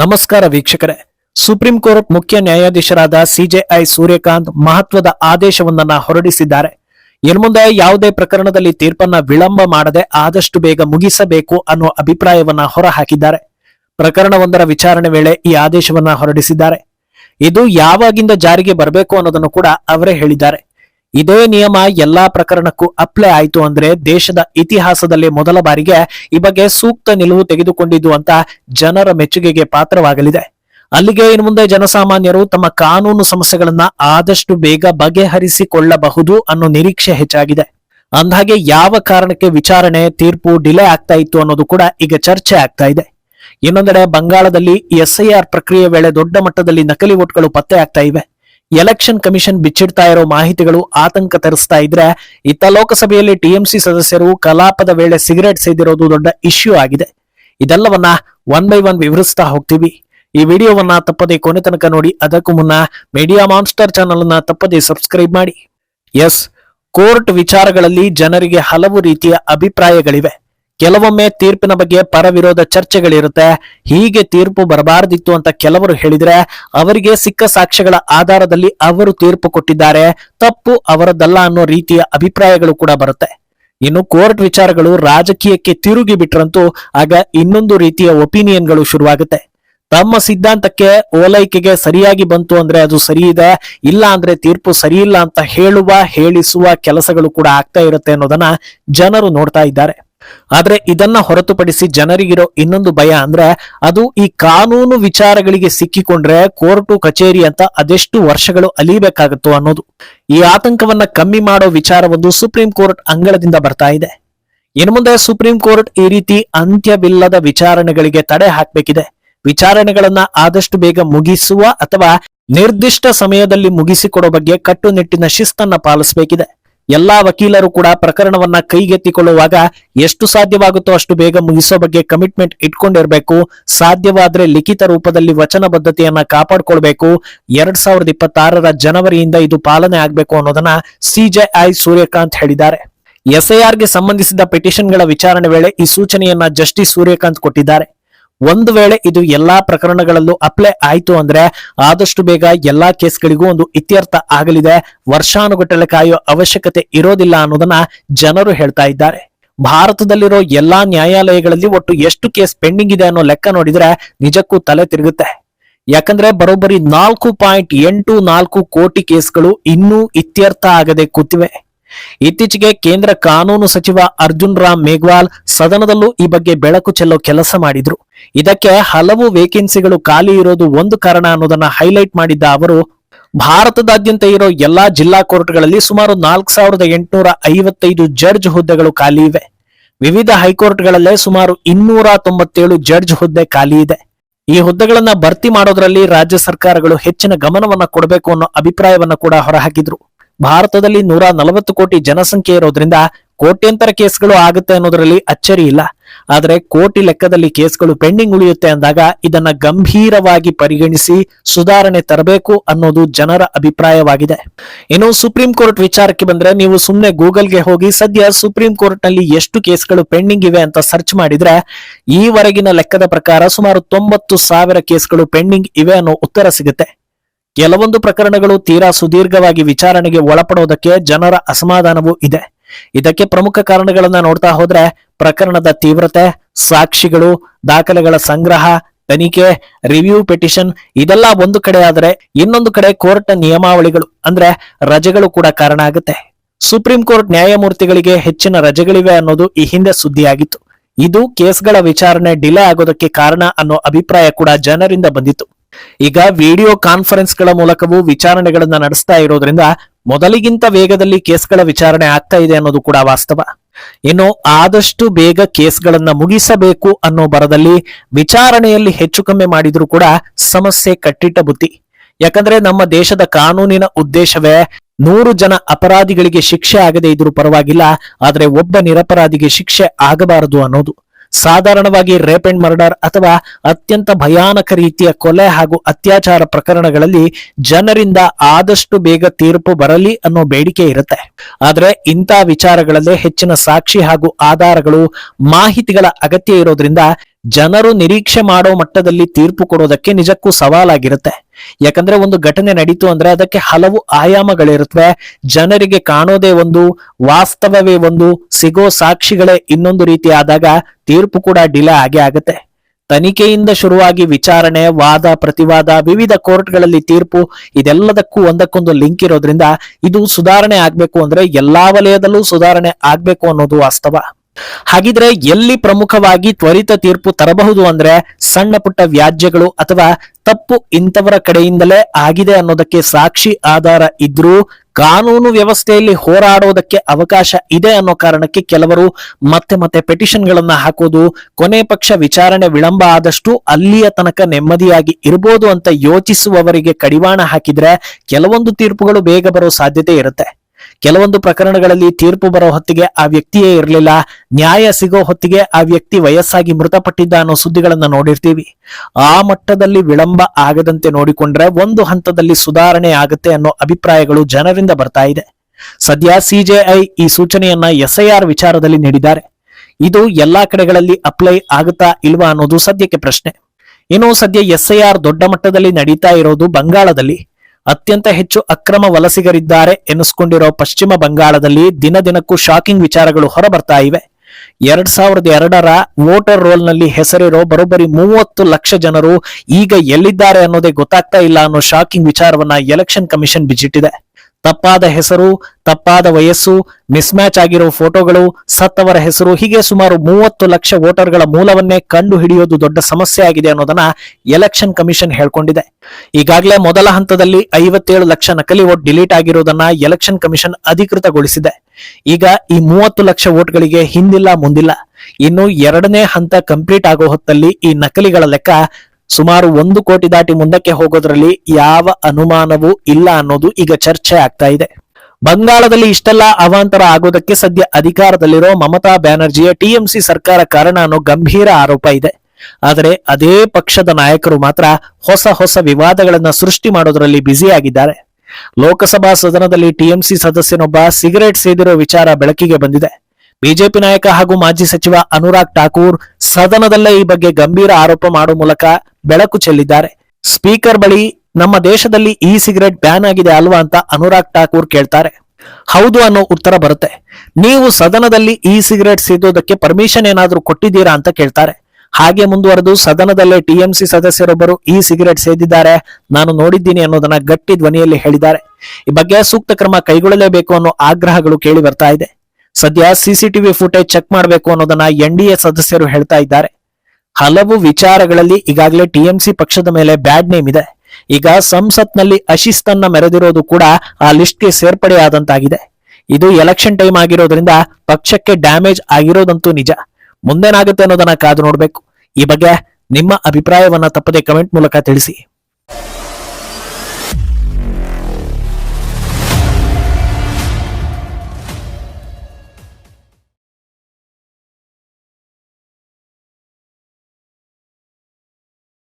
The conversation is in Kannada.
ನಮಸ್ಕಾರ ವೀಕ್ಷಕರೇ. ಸುಪ್ರೀಂ ಕೋರ್ಟ್ ಮುಖ್ಯ ನ್ಯಾಯಾಧೀಶರಾದ ಸಿಜೆಐ ಸೂರ್ಯಕಾಂತ್ ಮಹತ್ವದ ಆದೇಶವೊಂದನ್ನ ಹೊರಡಿಸಿದ್ದಾರೆ. ಇನ್ನು ಮುಂದೆ ಯಾವುದೇ ಪ್ರಕರಣದಲ್ಲಿ ತೀರ್ಪನ್ನ ವಿಳಂಬ ಮಾಡದೆ ಆದಷ್ಟು ಬೇಗ ಮುಗಿಸಬೇಕು ಅನ್ನೋ ಅಭಿಪ್ರಾಯವನ್ನ ಹೊರಹಾಕಿದ್ದಾರೆ. ಪ್ರಕರಣವೊಂದರ ವಿಚಾರಣೆ ವೇಳೆ ಈ ಆದೇಶವನ್ನ ಹೊರಡಿಸಿದ್ದಾರೆ. ಇದು ಯಾವಾಗಿಂದ ಜಾರಿಗೆ ಬರಬೇಕು ಅನ್ನೋದನ್ನು ಕೂಡ ಅವರೇ ಹೇಳಿದ್ದಾರೆ. ಇದೇ ನಿಯಮ ಎಲ್ಲಾ ಪ್ರಕರಣಕ್ಕೂ ಅಪ್ಲೈ ಆಯಿತು ಅಂದ್ರೆ ದೇಶದ ಇತಿಹಾಸದಲ್ಲಿ ಮೊದಲ ಬಾರಿಗೆ ಈ ಬಗ್ಗೆ ಸೂಕ್ತ ನಿಲುವು ತೆಗೆದುಕೊಂಡಿದ್ದು ಅಂತ ಜನರ ಮೆಚ್ಚುಗೆಗೆ ಪಾತ್ರವಾಗಲಿದೆ. ಅಲ್ಲಿಗೆ ಇನ್ನು ಮುಂದೆ ಜನಸಾಮಾನ್ಯರು ತಮ್ಮ ಕಾನೂನು ಸಮಸ್ಯೆಗಳನ್ನ ಆದಷ್ಟು ಬೇಗ ಬಗೆಹರಿಸಿಕೊಳ್ಳಬಹುದು ಅನ್ನೋ ನಿರೀಕ್ಷೆ ಹೆಚ್ಚಾಗಿದೆ. ಅಂದ್ಹಾಗೆ ಯಾವ ಕಾರಣಕ್ಕೆ ವಿಚಾರಣೆ, ತೀರ್ಪು ಡಿಲೇ ಆಗ್ತಾ ಇತ್ತು ಅನ್ನೋದು ಕೂಡ ಈಗ ಚರ್ಚೆ ಆಗ್ತಾ ಇದೆ. ಇನ್ನೊಂದೆಡೆ ಬಂಗಾಳದಲ್ಲಿ ಎಸ್ಐಆರ್ ಪ್ರಕ್ರಿಯೆ ವೇಳೆ ದೊಡ್ಡ ಮಟ್ಟದಲ್ಲಿ ನಕಲಿ ಓಟ್ಗಳು ಪತ್ತೆ ಆಗ್ತಾ ಇವೆ. ಎಲೆಕ್ಷನ್ ಕಮಿಷನ್ ಬಿಚ್ಚಿಡ್ತಾ ಇರೋ ಮಾಹಿತಿಗಳು ಆತಂಕ ತರಿಸ್ತಾ ಇದ್ರೆ ಇತ್ತ ಲೋಕಸಭೆಯಲ್ಲಿ ಟಿಎಂಸಿ ಸದಸ್ಯರು ಕಲಾಪದ ವೇಳೆ ಸಿಗರೆಟ್ ಸೇದಿರೋದು ದೊಡ್ಡ ಇಶ್ಯೂ ಆಗಿದೆ. ಇದೆಲ್ಲವನ್ನ ಒನ್ ಬೈ ಒನ್ ವಿವರಿಸ್ತಾ ಹೋಗ್ತೀವಿ. ಈ ವಿಡಿಯೋವನ್ನ ತಪ್ಪದೆ ಕೊನೆ ತನಕ ನೋಡಿ, ಅದಕ್ಕೂ ಮುನ್ನ ಮೀಡಿಯಾ ಮಾನ್ಸ್ಟರ್ ಚಾನಲ್ ಅನ್ನ ತಪ್ಪದೆ ಸಬ್ಸ್ಕ್ರೈಬ್ ಮಾಡಿ. ಎಸ್ ಕೋರ್ಟ್ ವಿಚಾರಗಳಲ್ಲಿ ಜನರಿಗೆ ಹಲವು ರೀತಿಯ ಅಭಿಪ್ರಾಯಗಳಿವೆ. ಕೆಲವೊಮ್ಮೆ ತೀರ್ಪಿನ ಬಗ್ಗೆ ಪರ ವಿರೋಧ ಚರ್ಚೆಗಳಿರುತ್ತೆ. ಹೀಗೆ ತೀರ್ಪು ಬರಬಾರದಿತ್ತು ಅಂತ ಕೆಲವರು ಹೇಳಿದ್ರೆ, ಅವರಿಗೆ ಸಿಕ್ಕ ಸಾಕ್ಷ್ಯಗಳ ಆಧಾರದಲ್ಲಿ ಅವರು ತೀರ್ಪು ಕೊಟ್ಟಿದ್ದಾರೆ. ತಪ್ಪು ಅವರದ್ದಲ್ಲ ಅನ್ನೋ ರೀತಿಯ ಅಭಿಪ್ರಾಯಗಳು ಕೂಡ ಬರುತ್ತೆ. ಇನ್ನು ಕೋರ್ಟ್ ವಿಚಾರಗಳು ರಾಜಕೀಯಕ್ಕೆ ತಿರುಗಿ ಬಿಟ್ರಂತೂ ಆಗ ಇನ್ನೊಂದು ರೀತಿಯ ಒಪಿನಿಯನ್ಗಳು ಶುರುವಾಗುತ್ತೆ. ತಮ್ಮ ಸಿದ್ಧಾಂತಕ್ಕೆ ಓಲೈಕೆಗೆ ಸರಿಯಾಗಿ ಬಂತು ಅಂದ್ರೆ ಅದು ಸರಿ ಇದೆ. ಇಲ್ಲ ಅಂದ್ರೆ ತೀರ್ಪು ಸರಿ ಇಲ್ಲ ಅಂತ ಹೇಳುವ, ಹೇಳಿಸುವ ಕೆಲಸಗಳು ಕೂಡ ಆಗ್ತಾ ಇರುತ್ತೆ ಅನ್ನೋದನ್ನ ಜನರು ನೋಡ್ತಾ ಇದ್ದಾರೆ. ಆದ್ರೆ ಇದನ್ನ ಹೊರತುಪಡಿಸಿ ಜನರಿಗಿರೋ ಇನ್ನೊಂದು ಭಯ ಅಂದ್ರೆ ಅದು ಈ ಕಾನೂನು ವಿಚಾರಗಳಿಗೆ ಸಿಕ್ಕಿಕೊಂಡ್ರೆ ಕೋರ್ಟು, ಕಚೇರಿ ಅಂತ ಅದೆಷ್ಟು ವರ್ಷಗಳು ಅಲಿಬೇಕಾಗುತ್ತೋ ಅನ್ನೋದು. ಈ ಆತಂಕವನ್ನ ಕಮ್ಮಿ ಮಾಡೋ ವಿಚಾರವೊಂದು ಸುಪ್ರೀಂ ಕೋರ್ಟ್ ಅಂಗಳದಿಂದ ಬರ್ತಾ ಇದೆ. ಇನ್ನು ಮುಂದೆ ಸುಪ್ರೀಂ ಕೋರ್ಟ್ ಈ ರೀತಿ ಅಂತ್ಯವಿಲ್ಲದ ವಿಚಾರಣೆಗಳಿಗೆ ತಡೆ ಹಾಕ್ಬೇಕಿದೆ. ವಿಚಾರಣೆಗಳನ್ನ ಆದಷ್ಟು ಬೇಗ ಮುಗಿಸುವ ಅಥವಾ ನಿರ್ದಿಷ್ಟ ಸಮಯದಲ್ಲಿ ಮುಗಿಸಿಕೊಡೋ ಬಗ್ಗೆ ಕಟ್ಟುನಿಟ್ಟಿನ ಶಿಸ್ತನ್ನ ಪಾಲಿಸಬೇಕಿದೆ. ಎಲ್ಲಾ ವಕೀಲರು ಕೂಡ ಪ್ರಕರಣವನ್ನ ಕೈಗೆತ್ತಿಕೊಳ್ಳುವಾಗ ಎಷ್ಟು ಸಾಧ್ಯವಾಗುತ್ತೋ ಅಷ್ಟು ಬೇಗ ಮುಗಿಸೋ ಬಗ್ಗೆ ಕಮಿಟ್ಮೆಂಟ್ ಇಟ್ಕೊಂಡಿರ್ಬೇಕು. ಸಾಧ್ಯವಾದ್ರೆ ಲಿಖಿತ ರೂಪದಲ್ಲಿ ವಚನಬದ್ಧತೆಯನ್ನ ಕಾಪಾಡಿಕೊಳ್ಬೇಕು. ಎರಡ್ ಸಾವಿರದ ಇಪ್ಪತ್ತಾರರ ಜನವರಿಯಿಂದ ಇದು ಪಾಲನೆ ಆಗ್ಬೇಕು ಅನ್ನೋದನ್ನ ಸಿಜೆಐ ಸೂರ್ಯಕಾಂತ್ ಹೇಳಿದ್ದಾರೆ. ಎಸ್ಐಆರ್ಗೆ ಸಂಬಂಧಿಸಿದ ಪಿಟಿಷನ್ಗಳ ವಿಚಾರಣೆ ವೇಳೆ ಈ ಸೂಚನೆಯನ್ನ ಜಸ್ಟಿಸ್ ಸೂರ್ಯಕಾಂತ್ ಕೊಟ್ಟಿದ್ದಾರೆ. ಒಂದು ವೇಳೆ ಇದು ಎಲ್ಲಾ ಪ್ರಕರಣಗಳಲ್ಲೂ ಅಪ್ಲೈ ಆಯ್ತು ಅಂದ್ರೆ ಆದಷ್ಟು ಬೇಗ ಎಲ್ಲಾ ಕೇಸ್ಗಳಿಗೂ ಒಂದು ಇತ್ಯರ್ಥ ಆಗಲಿದೆ. ವರ್ಷಾನುಗಟ್ಟಲೆ ಕಾಯುವ ಅವಶ್ಯಕತೆ ಇರೋದಿಲ್ಲ ಅನ್ನೋದನ್ನ ಜನರು ಹೇಳ್ತಾ ಇದ್ದಾರೆ. ಭಾರತದಲ್ಲಿರೋ ಎಲ್ಲಾ ನ್ಯಾಯಾಲಯಗಳಲ್ಲಿ ಒಟ್ಟು ಎಷ್ಟು ಕೇಸ್ ಪೆಂಡಿಂಗ್ ಇದೆ ಅನ್ನೋ ಲೆಕ್ಕ ನೋಡಿದ್ರೆ ನಿಜಕ್ಕೂ ತಲೆ ತಿರುಗುತ್ತೆ. ಯಾಕಂದ್ರೆ ಬರೋಬ್ಬರಿ ನಾಲ್ಕು ಪಾಯಿಂಟ್ ಎಂಟು ನಾಲ್ಕು ಕೋಟಿ ಕೇಸ್ಗಳು ಇನ್ನೂ ಇತ್ಯರ್ಥ ಆಗದೆ ಕೂತಿವೆ. ಇತ್ತೀಚೆಗೆ ಕೇಂದ್ರ ಕಾನೂನು ಸಚಿವ ಅರ್ಜುನ್ ರಾಮ್ ಮೇಘ್ವಾಲ್ ಸದನದಲ್ಲೂ ಈ ಬಗ್ಗೆ ಬೆಳಕು ಚೆಲ್ಲೋ ಕೆಲಸ ಮಾಡಿದ್ರು. ಇದಕ್ಕೆ ಹಲವು ವೇಕೆನ್ಸಿಗಳು ಖಾಲಿ ಇರೋದು ಒಂದು ಕಾರಣ ಅನ್ನೋದನ್ನ ಹೈಲೈಟ್ ಮಾಡಿದ್ದ ಅವರು, ಭಾರತದಾದ್ಯಂತ ಇರೋ ಎಲ್ಲಾ ಜಿಲ್ಲಾ ಕೋರ್ಟ್ಗಳಲ್ಲಿ ಸುಮಾರು ನಾಲ್ಕು ಸಾವಿರದ ಎಂಟುನೂರ ಐವತ್ತೈದು ಜಡ್ಜ್ ಹುದ್ದೆಗಳು ಖಾಲಿ ಇವೆ. ವಿವಿಧ ಹೈಕೋರ್ಟ್ಗಳಲ್ಲೇ ಸುಮಾರು ಇನ್ನೂರ ತೊಂಬತ್ತೇಳು ಜಡ್ಜ್ ಹುದ್ದೆ ಖಾಲಿ ಇದೆ. ಈ ಹುದ್ದೆಗಳನ್ನ ಭರ್ತಿ ಮಾಡೋದ್ರಲ್ಲಿ ರಾಜ್ಯ ಸರ್ಕಾರಗಳು ಹೆಚ್ಚಿನ ಗಮನವನ್ನ ಕೊಡಬೇಕು ಅನ್ನೋ ಅಭಿಪ್ರಾಯವನ್ನ ಕೂಡ ಹೊರಹಾಕಿದ್ರು. ಭಾರತದಲ್ಲಿ ನೂರ ನಲವತ್ತು ಕೋಟಿ ಜನಸಂಖ್ಯೆ ಇರೋದ್ರಿಂದ ಕೋಟ್ಯಂತರ ಕೇಸ್ಗಳು ಆಗುತ್ತೆ ಅನ್ನೋದ್ರಲ್ಲಿ ಅಚ್ಚರಿ ಇಲ್ಲ. ಆದ್ರೆ ಕೋಟಿ ಲೆಕ್ಕದಲ್ಲಿ ಕೇಸ್ಗಳು ಪೆಂಡಿಂಗ್ ಉಳಿಯುತ್ತೆ ಅಂದಾಗ ಇದನ್ನ ಗಂಭೀರವಾಗಿ ಪರಿಗಣಿಸಿ ಸುಧಾರಣೆ ತರಬೇಕು ಅನ್ನೋದು ಜನರ ಅಭಿಪ್ರಾಯವಾಗಿದೆ. ಇನ್ನು ಸುಪ್ರೀಂ ಕೋರ್ಟ್ ವಿಚಾರಕ್ಕೆ ಬಂದ್ರೆ ನೀವು ಸುಮ್ಮನೆ ಗೂಗಲ್ಗೆ ಹೋಗಿ ಸದ್ಯ ಸುಪ್ರೀಂ ಕೋರ್ಟ್ನಲ್ಲಿ ಎಷ್ಟು ಕೇಸ್ಗಳು ಪೆಂಡಿಂಗ್ ಇವೆ ಅಂತ ಸರ್ಚ್ ಮಾಡಿದ್ರೆ ಈವರೆಗಿನ ಲೆಕ್ಕದ ಪ್ರಕಾರ ಸುಮಾರು ತೊಂಬತ್ತು ಸಾವಿರ ಕೇಸ್ಗಳು ಪೆಂಡಿಂಗ್ ಇವೆ ಅನ್ನೋ ಉತ್ತರ ಸಿಗುತ್ತೆ. ಕೆಲವೊಂದು ಪ್ರಕರಣಗಳು ತೀರಾ ಸುದೀರ್ಘವಾಗಿ ವಿಚಾರಣೆಗೆ ಒಳಪಡೋದಕ್ಕೆ ಜನರ ಅಸಮಾಧಾನವೂ ಇದೆ. ಇದಕ್ಕೆ ಪ್ರಮುಖ ಕಾರಣಗಳನ್ನ ನೋಡ್ತಾ ಹೋದ್ರೆ ಪ್ರಕರಣದ ತೀವ್ರತೆ, ಸಾಕ್ಷಿಗಳು, ದಾಖಲೆಗಳ ಸಂಗ್ರಹ, ತನಿಖೆ, ರಿವ್ಯೂ ಪಿಟಿಷನ್ ಇದೆಲ್ಲ ಒಂದು ಕಡೆ ಆದರೆ ಇನ್ನೊಂದು ಕಡೆ ಕೋರ್ಟ್ ನಿಯಮಾವಳಿಗಳು ಅಂದ್ರೆ ರಜೆಗಳು ಕೂಡ ಕಾರಣ ಆಗುತ್ತೆ. ಸುಪ್ರೀಂ ಕೋರ್ಟ್ ನ್ಯಾಯಮೂರ್ತಿಗಳಿಗೆ ಹೆಚ್ಚಿನ ರಜೆಗಳಿವೆ ಅನ್ನೋದು ಈ ಹಿಂದೆ ಸುದ್ದಿಯಾಗಿತ್ತು. ಇದು ಕೇಸ್ಗಳ ವಿಚಾರಣೆ ಡಿಲೇ ಆಗೋದಕ್ಕೆ ಕಾರಣ ಅನ್ನೋ ಅಭಿಪ್ರಾಯ ಕೂಡ ಜನರಿಂದ ಬಂದಿತ್ತು. ಈಗ ವಿಡಿಯೋ ಕಾನ್ಫರೆನ್ಸ್ಗಳ ಮೂಲಕವೂ ವಿಚಾರಣೆಗಳನ್ನ ನಡೆಸ್ತಾ ಇರೋದ್ರಿಂದ ಮೊದಲಿಗಿಂತ ವೇಗದಲ್ಲಿ ಕೇಸ್ಗಳ ವಿಚಾರಣೆ ಆಗ್ತಾ ಇದೆ ಅನ್ನೋದು ಕೂಡ ವಾಸ್ತವ. ಇನ್ನು ಆದಷ್ಟು ಬೇಗ ಕೇಸ್ಗಳನ್ನ ಮುಗಿಸಬೇಕು ಅನ್ನೋ ಬರದಲ್ಲಿ ವಿಚಾರಣೆಯಲ್ಲಿ ಹೆಚ್ಚು ಕಮ್ಮಿ ಮಾಡಿದ್ರು ಕೂಡ ಸಮಸ್ಯೆ ಕಟ್ಟಿಟ್ಟ ಬುದ್ಧಿ. ಯಾಕಂದ್ರೆ ನಮ್ಮ ದೇಶದ ಕಾನೂನಿನ ಉದ್ದೇಶವೇ ನೂರು ಜನ ಅಪರಾಧಿಗಳಿಗೆ ಶಿಕ್ಷೆ ಆಗದೆ ಇದ್ರೂ ಪರವಾಗಿಲ್ಲ, ಆದ್ರೆ ಒಬ್ಬ ನಿರಪರಾಧಿಗೆ ಶಿಕ್ಷೆ ಆಗಬಾರದು ಅನ್ನೋದು. ಸಾಧಾರಣವಾಗಿ ರೇಪ್ ಅಂಡ್ ಮರ್ಡರ್ ಅಥವಾ ಅತ್ಯಂತ ಭಯಾನಕ ರೀತಿಯ ಕೊಲೆ ಹಾಗೂ ಅತ್ಯಾಚಾರ ಪ್ರಕರಣಗಳಲ್ಲಿ ಜನರಿಂದ ಆದಷ್ಟು ಬೇಗ ತೀರ್ಪು ಬರಲಿ ಅನ್ನೋ ಬೇಡಿಕೆ ಇರುತ್ತೆ. ಆದ್ರೆ ಇಂಥ ವಿಚಾರಗಳಲ್ಲಿ ಹೆಚ್ಚಿನ ಸಾಕ್ಷಿ ಹಾಗೂ ಆಧಾರಗಳು ಮಾಹಿತಿಗಳ ಅಗತ್ಯ ಇರೋದ್ರಿಂದ ಜನರು ನಿರೀಕ್ಷೆ ಮಾಡೋ ಮಟ್ಟದಲ್ಲಿ ತೀರ್ಪು ಕೊಡೋದಕ್ಕೆ ನಿಜಕ್ಕೂ ಸವಾಲಾಗಿರುತ್ತೆ. ಯಾಕಂದ್ರೆ ಒಂದು ಘಟನೆ ನಡೀತು ಅಂದ್ರೆ ಅದಕ್ಕೆ ಹಲವು ಆಯಾಮಗಳಿರುತ್ತವೆ. ಜನರಿಗೆ ಕಾಣೋದೇ ಒಂದು, ವಾಸ್ತವವೇ ಒಂದು, ಸಿಗೋ ಸಾಕ್ಷಿಗಳೇ ಇನ್ನೊಂದು ರೀತಿ ಆದಾಗ ತೀರ್ಪು ಕೂಡ ಡಿಲೇ ಆಗೇ ಆಗುತ್ತೆ. ತನಿಖೆಯಿಂದ ಶುರುವಾಗಿ ವಿಚಾರಣೆ, ವಾದ, ಪ್ರತಿವಾದ, ವಿವಿಧ ಕೋರ್ಟ್ಗಳಲ್ಲಿ ತೀರ್ಪು, ಇದೆಲ್ಲದಕ್ಕೂ ಒಂದಕ್ಕೊಂದು ಲಿಂಕ್ ಇರೋದ್ರಿಂದ ಇದು ಸುಧಾರಣೆ ಆಗ್ಬೇಕು ಅಂದ್ರೆ ಎಲ್ಲಾ ವಲಯದಲ್ಲೂ ಸುಧಾರಣೆ ಆಗ್ಬೇಕು ಅನ್ನೋದು ವಾಸ್ತವ. ಹಾಗಿದ್ರೆ ಎಲ್ಲಿ ಪ್ರಮುಖವಾಗಿ ತ್ವರಿತ ತೀರ್ಪು ತರಬಹುದು ಅಂದ್ರೆ ಸಣ್ಣ ಪುಟ್ಟ ವ್ಯಾಜ್ಯಗಳು ಅಥವಾ ತಪ್ಪು ಇಂಥವರ ಕಡೆಯಿಂದಲೇ ಆಗಿದೆ ಅನ್ನೋದಕ್ಕೆ ಸಾಕ್ಷಿ ಆಧಾರ ಇದ್ರೂ ಕಾನೂನು ವ್ಯವಸ್ಥೆಯಲ್ಲಿ ಹೋರಾಡೋದಕ್ಕೆ ಅವಕಾಶ ಇದೆ ಅನ್ನೋ ಕಾರಣಕ್ಕೆ ಕೆಲವರು ಮತ್ತೆ ಮತ್ತೆ ಪೆಟಿಷನ್ ಗಳನ್ನ ಹಾಕೋದು, ಕೊನೆ ಪಕ್ಷ ವಿಚಾರಣೆ ವಿಳಂಬ ಆದಷ್ಟು ಅಲ್ಲಿಯ ತನಕ ನೆಮ್ಮದಿಯಾಗಿ ಇರಬಹುದು ಅಂತ ಯೋಚಿಸುವವರಿಗೆ ಕಡಿವಾಣ ಹಾಕಿದ್ರೆ ಕೆಲವೊಂದು ತೀರ್ಪುಗಳು ಬೇಗ ಬರೋ ಸಾಧ್ಯತೆ ಇರುತ್ತೆ. ಕೆಲವೊಂದು ಪ್ರಕರಣಗಳಲ್ಲಿ ತೀರ್ಪು ಬರೋ ಹೊತ್ತಿಗೆ ಆ ವ್ಯಕ್ತಿಯೇ ಇರಲಿಲ್ಲ. ನ್ಯಾಯ ಸಿಗೋ ಹೊತ್ತಿಗೆ ಆ ವ್ಯಕ್ತಿ ವಯಸ್ಸಾಗಿ ಮೃತಪಟ್ಟಿದ್ದ ಅನ್ನೋ ಸುದ್ದಿಗಳನ್ನ ನೋಡಿರ್ತೀವಿ. ಆ ಮಟ್ಟದಲ್ಲಿ ವಿಳಂಬ ಆಗದಂತೆ ನೋಡಿಕೊಂಡ್ರೆ ಒಂದು ಹಂತದಲ್ಲಿ ಸುಧಾರಣೆ ಆಗುತ್ತೆ ಅನ್ನೋ ಅಭಿಪ್ರಾಯಗಳು ಜನರಿಂದ ಬರ್ತಾ ಇದೆ. ಸದ್ಯ ಸಿಜೆಐ ಈ ಸೂಚನೆಯನ್ನ ಎಸ್ಐಆರ್ ವಿಚಾರದಲ್ಲಿ ನೀಡಿದ್ದಾರೆ. ಇದು ಎಲ್ಲಾ ಕಡೆಗಳಲ್ಲಿ ಅಪ್ಲೈ ಆಗುತ್ತಾ ಇಲ್ವಾ ಅನ್ನೋದು ಸದ್ಯಕ್ಕೆ ಪ್ರಶ್ನೆ. ಇನ್ನು ಸದ್ಯ ಎಸ್ಐಆರ್ ದೊಡ್ಡ ಮಟ್ಟದಲ್ಲಿ ನಡೀತಾ ಇರೋದು ಬಂಗಾಳದಲ್ಲಿ. ಅತ್ಯಂತ ಹೆಚ್ಚು ಅಕ್ರಮ ವಲಸಿಗರಿದ್ದಾರೆ ಎನ್ನಿಸಿಕೊಂಡಿರೋ ಪಶ್ಚಿಮ ಬಂಗಾಳದಲ್ಲಿ ದಿನ ದಿನಕ್ಕೂ ಶಾಕಿಂಗ್ ವಿಚಾರಗಳು ಹೊರಬರ್ತಾ ಇವೆ. ಎರಡ್ ಸಾವಿರದ ಎರಡರ ವೋಟರ್ ರೋಲ್ನಲ್ಲಿ ಹೆಸರಿರೋ ಬರೋಬ್ಬರಿ ಮೂವತ್ತು ಲಕ್ಷ ಜನರು ಈಗ ಎಲ್ಲಿದ್ದಾರೆ ಅನ್ನೋದೇ ಗೊತ್ತಾಗ್ತಾ ಇಲ್ಲ ಅನ್ನೋ ಶಾಕಿಂಗ್ ವಿಚಾರವನ್ನ ಎಲೆಕ್ಷನ್ ಕಮಿಷನ್ ಬಿಚ್ಚಿಟ್ಟಿದೆ. ತಪ್ಪಾದ ಹೆಸರು, ತಪ್ಪಾದ ವಯಸ್ಸು ಮಿಸ್ಮ್ಯಾಚ್ ಆಗಿರೋ ಫೋಟೋಗಳು, ಸತ್ತವರ ಹೆಸರು, ಹೀಗೆ ಸುಮಾರು ಮೂವತ್ತು ಲಕ್ಷ ವೋಟರ್ಗಳ ಮೂಲವನ್ನೇ ಕಂಡು ಹಿಡಿಯೋದು ದೊಡ್ಡ ಸಮಸ್ಯೆ ಆಗಿದೆ ಅನ್ನೋದನ್ನ ಎಲೆಕ್ಷನ್ ಕಮಿಷನ್ ಹೇಳ್ಕೊಂಡಿದೆ. ಈಗಾಗಲೇ ಮೊದಲ ಹಂತದಲ್ಲಿ ಐವತ್ತೇಳು ಲಕ್ಷ ನಕಲಿ ವೋಟ್ ಡಿಲೀಟ್ ಆಗಿರೋದನ್ನ ಎಲೆಕ್ಷನ್ ಕಮಿಷನ್ ಅಧಿಕೃತಗೊಳಿಸಿದೆ. ಈಗ ಈ ಮೂವತ್ತು ಲಕ್ಷ ವೋಟ್ಗಳಿಗೆ ಹಿಂದಿಲ್ಲ, ಮುಂದಿಲ್ಲ. ಇನ್ನು ಎರಡನೇ ಹಂತ ಕಂಪ್ಲೀಟ್ ಆಗೋ ಹೊತ್ತಲ್ಲಿ ಈ ನಕಲಿಗಳ ಲೆಕ್ಕ ಸುಮಾರು ಒಂದು ಕೋಟಿ ದಾಟಿ ಮುಂದಕ್ಕೆ ಹೋಗೋದ್ರಲ್ಲಿ ಯಾವ ಅನುಮಾನವೂ ಇಲ್ಲ ಅನ್ನೋದು ಈಗ ಚರ್ಚೆ ಆಗ್ತಾ ಇದೆ. ಬಂಗಾಳದಲ್ಲಿ ಇಷ್ಟೆಲ್ಲ ಅವಾಂತರ ಆಗೋದಕ್ಕೆ ಸದ್ಯ ಅಧಿಕಾರದಲ್ಲಿರೋ ಮಮತಾ ಬ್ಯಾನರ್ಜಿಯ ಟಿಎಂಸಿ ಸರ್ಕಾರ ಕಾರಣ ಅನ್ನೋ ಗಂಭೀರ ಆರೋಪ ಇದೆ. ಆದರೆ ಅದೇ ಪಕ್ಷದ ನಾಯಕರು ಮಾತ್ರ ಹೊಸ ಹೊಸ ವಿವಾದಗಳನ್ನ ಸೃಷ್ಟಿ ಮಾಡೋದ್ರಲ್ಲಿ ಬ್ಯುಸಿಯಾಗಿದ್ದಾರೆ. ಲೋಕಸಭಾ ಸದನದಲ್ಲಿ ಟಿಎಂಸಿ ಸದಸ್ಯನೊಬ್ಬ ಸಿಗರೇಟ್ ಸೇದಿರೋ ವಿಚಾರ ಬೆಳಕಿಗೆ ಬಂದಿದೆ. ಬಿಜೆಪಿ ನಾಯಕ ಹಾಗೂ ಮಾಜಿ ಸಚಿವ ಅನುರಾಗ್ ಠಾಕೂರ್ ಸದನದಲ್ಲೇ ಈ ಬಗ್ಗೆ ಗಂಭೀರ ಆರೋಪ ಮಾಡುವ ಮೂಲಕ ಬೆಳಕು ಚೆಲ್ಲಿದ್ದಾರೆ. ಸ್ಪೀಕರ್ ಬಳಿ ನಮ್ಮ ದೇಶದಲ್ಲಿ ಇ ಸಿಗರೆಟ್ ಬ್ಯಾನ್ ಆಗಿದೆ ಅಲ್ವಾ ಅಂತ ಅನುರಾಗ್ ಠಾಕೂರ್ ಕೇಳ್ತಾರೆ. ಹೌದು ಅನ್ನೋ ಉತ್ತರ ಬರುತ್ತೆ. ನೀವು ಸದನದಲ್ಲಿ ಇ ಸಿಗರೆಟ್ ಸೇದೋದಕ್ಕೆ ಪರ್ಮಿಷನ್ ಏನಾದರೂ ಕೊಟ್ಟಿದ್ದೀರಾ ಅಂತ ಕೇಳ್ತಾರೆ. ಹಾಗೆ ಮುಂದುವರೆದು ಸದನದಲ್ಲೇ ಟಿಎಂಸಿ ಸದಸ್ಯರೊಬ್ಬರು ಈ ಸಿಗರೆಟ್ ಸೇದಿದ್ದಾರೆ. ನಾನು ನೋಡಿದ್ದೀನಿ ಅನ್ನೋದನ್ನ ಗಟ್ಟಿ ಧ್ವನಿಯಲ್ಲಿ ಹೇಳಿದ್ದಾರೆ. ಈ ಬಗ್ಗೆ ಸೂಕ್ತ ಕ್ರಮ ಕೈಗೊಳ್ಳಲೇಬೇಕು ಅನ್ನೋ ಆಗ್ರಹಗಳು ಕೇಳಿ ಬರ್ತಾ ಇದೆ. ಸದ್ಯ ಸಿಸಿಟಿವಿ ಫುಟೇಜ್ ಚೆಕ್ ಮಾಡಬೇಕು ಅನ್ನೋದನ್ನ ಎನ್ ಡಿ ಸದಸ್ಯರು ಹೇಳ್ತಾ ಇದ್ದಾರೆ. ಹಲವು ವಿಚಾರಗಳಲ್ಲಿ ಈಗಾಗಲೇ ಟಿಎಂಸಿ ಪಕ್ಷದ ಮೇಲೆ ಬ್ಯಾಡ್ ನೇಮ್ ಇದೆ. ಈಗ ಸಂಸತ್ನಲ್ಲಿ ಅಶಿಸ್ತನ್ನ ಮೆರೆದಿರೋದು ಕೂಡ ಆ ಲಿಸ್ಟ್ಗೆ ಸೇರ್ಪಡೆಯಾದಂತಾಗಿದೆ. ಇದು ಎಲೆಕ್ಷನ್ ಟೈಮ್ ಆಗಿರೋದ್ರಿಂದ ಪಕ್ಷಕ್ಕೆ ಡ್ಯಾಮೇಜ್ ಆಗಿರೋದಂತೂ ನಿಜ. ಮುಂದೇನಾಗುತ್ತೆ ಅನ್ನೋದನ್ನ ಕಾದು ನೋಡಬೇಕು. ಈ ಬಗ್ಗೆ ನಿಮ್ಮ ಅಭಿಪ್ರಾಯವನ್ನ ತಪ್ಪದೆ ಕಮೆಂಟ್ ಮೂಲಕ ತಿಳಿಸಿ.